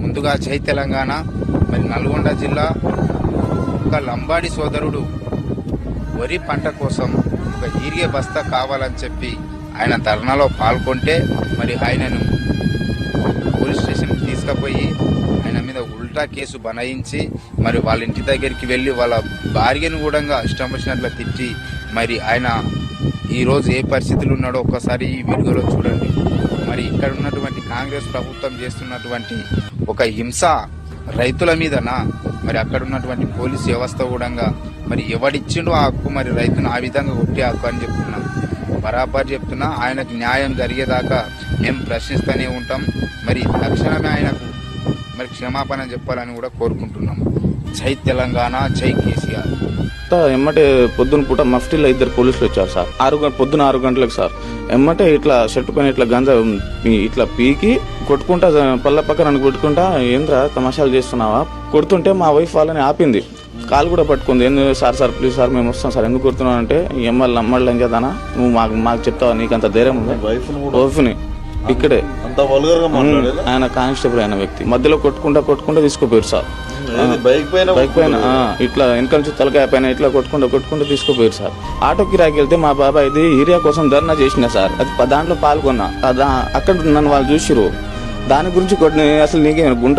ముందుగా జై తెలంగాణ. మరి నల్గొండ జిల్లా ఒక లంబాడి సోదరుడు వరి పంట కోసం ఒక ఈరిగే బస్తా కావాలని చెప్పి ఆయన ధర్నాలో పాల్గొంటే మరి ఆయనను పోలీస్ స్టేషన్కి తీసుకుపోయి ఆయన మీద ఉల్టా కేసు బనాయించి మరి వాళ్ళ ఇంటి దగ్గరికి వెళ్ళి వాళ్ళ భార్యను కూడా ఇష్టం వచ్చినట్లు తిట్టి మరి ఆయన ఈరోజు ఏ పరిస్థితులు ఉన్నాడో ఒక్కసారి ఈ వీడియోలో చూడండి. మరి ఇక్కడ ఉన్నటువంటి కాంగ్రెస్ ప్రభుత్వం చేస్తున్నటువంటి ఒక హింస రైతుల మీదనా? మరి అక్కడ ఉన్నటువంటి పోలీస్ వ్యవస్థ కూడా మరి ఎవడిచ్చిండో ఆ హక్కు మరి రైతును ఆ విధంగా కొట్టే హక్కు అని చెప్తున్నాం. బరాబర్ చెప్తున్నా ఆయనకు న్యాయం జరిగేదాకా మేము ప్రశ్నిస్తూనే ఉంటాం. మరి తక్షణమే ఆయనకు మరి క్షమాపణ చెప్పాలని కూడా కోరుకుంటున్నాం. జై తెలంగాణ జై కేసీఆర్. ఎమ్మటే పొద్దున పూట మఫ్టీలో ఇద్దరు పోలీసులు వచ్చారు సార్. ఆరు గంట పొద్దున ఆరు గంటలకు సార్. ఎమ్మటే ఇట్లా చెట్టుకొని పైన ఇట్లా గంజా ఇట్లా పీకి కొట్టుకుంటా పళ్ళ పక్కన నన్ను కొట్టుకుంటా ఏంద్రా తమాషాలు చేస్తున్నావా? కొడుతుంటే మా వైఫ్ వాళ్ళని ఆపింది. కాలు కూడా పట్టుకుంది. ఎందుకు సార్ సార్ ప్లీజ్ సార్ మేము వస్తాం సార్. ఎందుకు కొడుతున్నావు? అంటే ఎమ్మెల్యే అమ్మళ్ళు చేద్దానా నువ్వు మాకు మాకు చెప్తావా? నీకు అంత ధైర్యం ఉందా? వైఫ్ని ఇక్కడే. ఆయన కానిస్టేబుల్ అయిన వ్యక్తి. మధ్యలో కొట్టుకుంటా కొట్టుకుంటా తీసుకుపోయారు సార్. బైక్ పైన బైక్ పైన ఇట్లా వెనకాల నుంచి తలకాయ పైన ఇట్లా కొట్టుకుంటూ కొట్టుకుంటూ తీసుకుపోయారు సార్. ఆటో కిరాకి వెళ్తే మా బాబాయ్ ఇది ఏరియా కోసం ధర్నా చేసిన సార్. అది దాంట్లో పాల్గొన్నా. అక్కడ నన్ను వాళ్ళు చూసిరు దాని గురించి కొన్ని అసలు నీకేమైనా గుంట